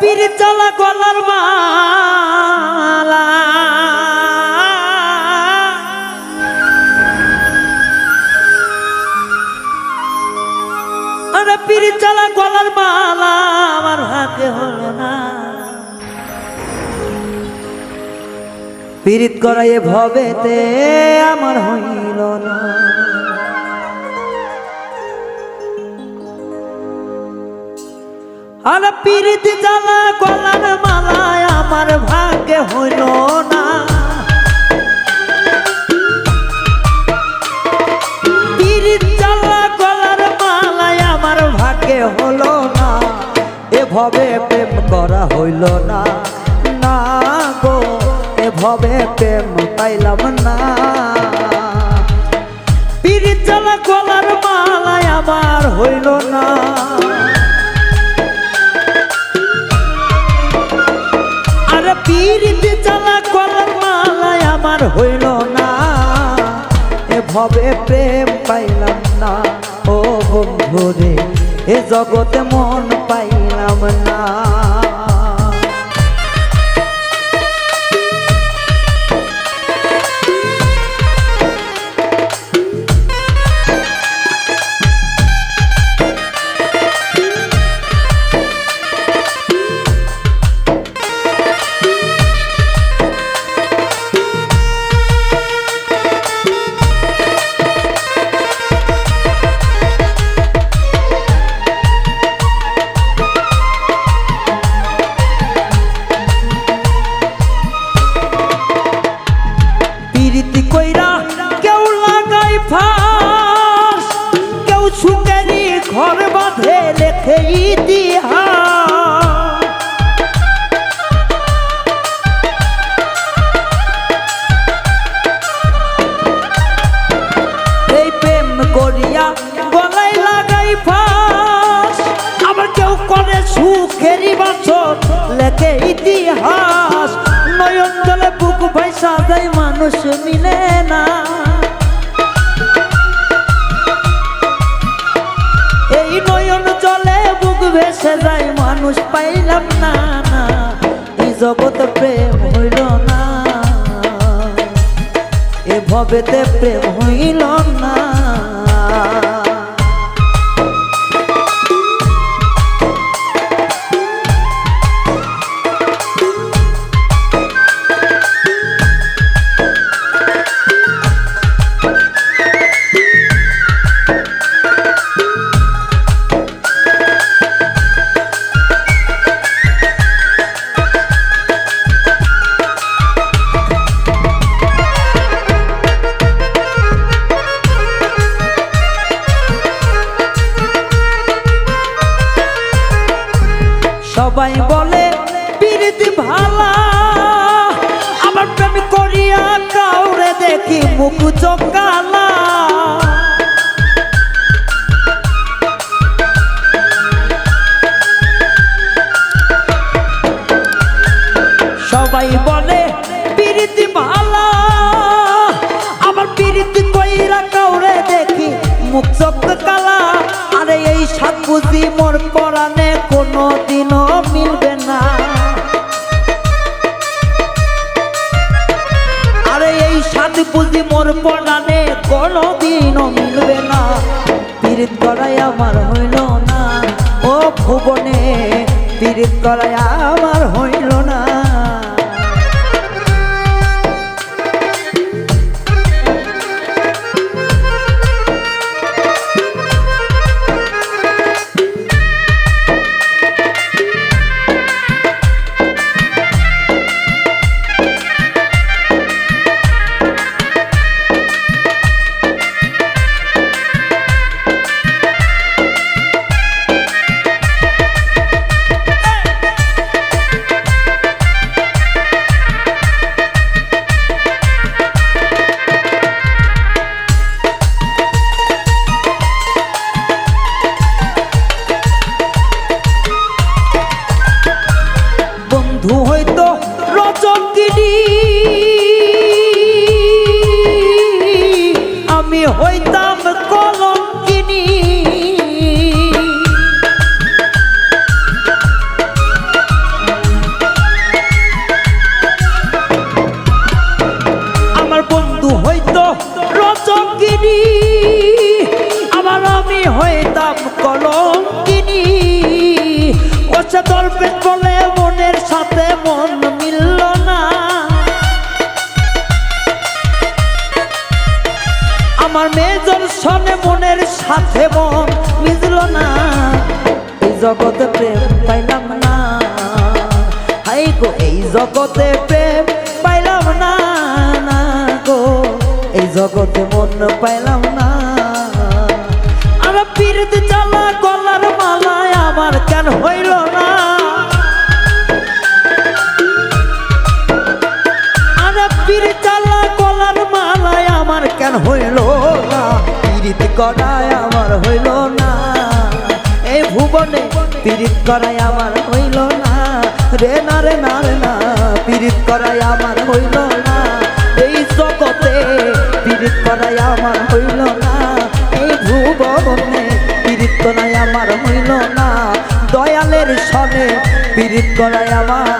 পীর চলা গলার মালা। আরে পীর চলা গলার মালা আমার হাতে হলো না। পীড়িত করাই ভবেতে আমার হইল না। আর পীড়িত জ্বালা গলার মালায় আমার ভাগ্যে হইল না। পীড়িত জ্বালা গলার মালায় আমার ভাগ্যে হলো না। এভাবে প্রেম করা হইল না। না গো, এভাবে প্রেম পাইলাম না। পীড়িত জ্বালা গলার মালায় আমার হইল না। হইল না এভাবে প্রেম পাইলাম না। ও বন্ধুরে এ জগতে মন ইতিহাস। নয়ন জলে বুক ভাইসা যায় মানুষ মিলে না। এই নয়ন জলে বুক ভেসে যায় মানুষ, পাইলাম না না। এই জগৎ প্রেম হইল না। এ ভবেতে প্রেম হইল না। সবাই বলে, প্রীতি ভালা, আমার প্রেম করিয়া কাউরে দেখি মুখ চকালা সবাই বলে, প্রীতি ভালা, আমার প্রীতি কইরা কাউরে দেখি মুখ চোখ কালা আরে এই সাত বুঝি মোর পরাণে কোনো বুঝি মোর পড়ানে কোনো দিনও মিলবে না। পীড়িত করাই আমার হইল না। ও ভুবনে, পীড়িত করাই আমার হইল আমি হইতাম কলঙ্কিনী। আমার বন্ধু হইত রচকিনী আমার আমি হইতাম কলঙ্কিনী। ওসে দল বলে মনের সাথে মন মিল সাথে মন মিজল না। এই জগতে প্রেম পাইলাম না। হাই গো, এই জগতে প্রেম পাইলাম না না গো। এই জগতে মন পাইলাম না। করায় আমার হইল না। এই ভুবনে পীড়িত করায় আমার হইল না। রে না রে না রে না, পীড়িত করায় আমার হইল না। এই জগতে পীড়িত করায় আমার হইল না। এই ভুবনে পীড়িত করায় আমার হইল না। দয়ালের সনে পীড়িত করায় আমার